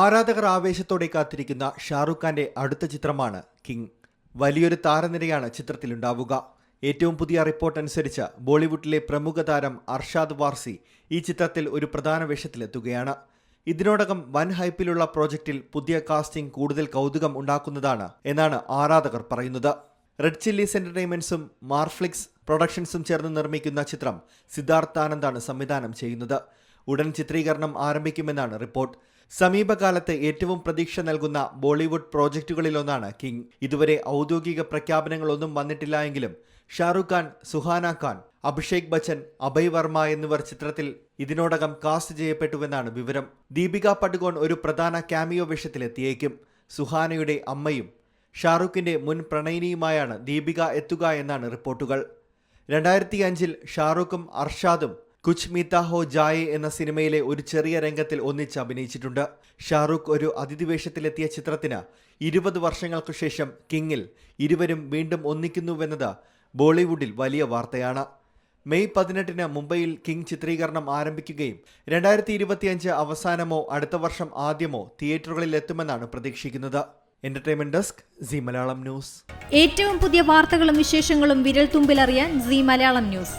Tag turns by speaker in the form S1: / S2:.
S1: ആരാധകർ ആവേശത്തോടെ കാത്തിരിക്കുന്ന ഷാറുഖ് ഖാന്റെ അടുത്ത ചിത്രമാണ് കിങ്. വലിയൊരു താരനിരയാണ് ചിത്രത്തിലുണ്ടാവുക. ഏറ്റവും പുതിയ റിപ്പോർട്ട് അനുസരിച്ച് ബോളിവുഡിലെ പ്രമുഖ താരം അർഷാദ് വാർസി ഈ ചിത്രത്തിൽ ഒരു പ്രധാന വേഷത്തിലെത്തുകയാണ്. ഇതിനോടകം വൻ ഹൈപ്പിലുള്ള പ്രോജക്റ്റിൽ പുതിയ കാസ്റ്റിംഗ് കൂടുതൽ കൗതുകം ഉണ്ടാക്കുന്നതാണ് എന്നാണ് ആരാധകർ പറയുന്നത്. റെഡ് ചില്ലീസ് എന്റർടൈൻമെന്റ്സും മാർഫ്ലിക്സ് പ്രൊഡക്ഷൻസും ചേർന്ന് നിർമ്മിക്കുന്ന ചിത്രം സിദ്ധാർത്ഥാനന്ദാണ് സംവിധാനം ചെയ്യുന്നത്. ഉടൻ ചിത്രീകരണം ആരംഭിക്കുമെന്നാണ് റിപ്പോർട്ട്. സമീപകാലത്ത് ഏറ്റവും പ്രതീക്ഷ നൽകുന്ന ബോളിവുഡ് പ്രോജക്റ്റുകളിലൊന്നാണ് കിങ്. ഇതുവരെ ഔദ്യോഗിക പ്രഖ്യാപനങ്ങളൊന്നും വന്നിട്ടില്ല എങ്കിലും ഷാറുഖ് ഖാൻ സുഹാന ഖാൻ അഭിഷേക് ബച്ചൻ അഭയ് വർമ്മ എന്നിവർ ചിത്രത്തിൽ ഇതിനോടകം കാസ്റ്റ് ചെയ്യപ്പെട്ടുവെന്നാണ് വിവരം. ദീപിക പടുകോൺ ഒരു പ്രധാന ക്യാമിയോ വേഷത്തിലെത്തിയേക്കും. സുഹാനയുടെ അമ്മയും ഷാറുഖിന്റെ മുൻ പ്രണയിനിയുമായാണ് ദീപിക എത്തുക എന്നാണ് റിപ്പോർട്ടുകൾ. രണ്ടായിരത്തി അഞ്ചിൽ ഷാറുഖും അർഷാദും കുച്ച് മീത്ത ഹോ ജായ് എന്ന സിനിമയിലെ ഒരു ചെറിയ രംഗത്തിൽ ഒന്നിച്ച് അഭിനയിച്ചിട്ടുണ്ട്. ഷാറൂഖ് ഒരു അതിഥി വേഷത്തിലെത്തിയ ചിത്രത്തിന് ഇരുപത് വർഷങ്ങൾക്കു ശേഷം കിങ്ങിൽ ഇരുവരും വീണ്ടും ഒന്നിക്കുന്നുവെന്നത് ബോളിവുഡിൽ വലിയ വാർത്തയാണ്. മെയ് പതിനെട്ടിന് മുംബൈയിൽ കിങ് ചിത്രീകരണം ആരംഭിക്കുകയും രണ്ടായിരത്തി ഇരുപത്തിയഞ്ച് അവസാനമോ അടുത്ത വർഷം ആദ്യമോ തിയേറ്ററുകളിൽ എത്തുമെന്നാണ് പ്രതീക്ഷിക്കുന്നത്. Entertainment desk Zee Malayalam news
S2: ഏറ്റവും പുതിയ വാർത്തകളും വിശേഷങ്ങളും വിരൽ തുമ്പിലറിയാൻ സി മലയാളം ന്യൂസ്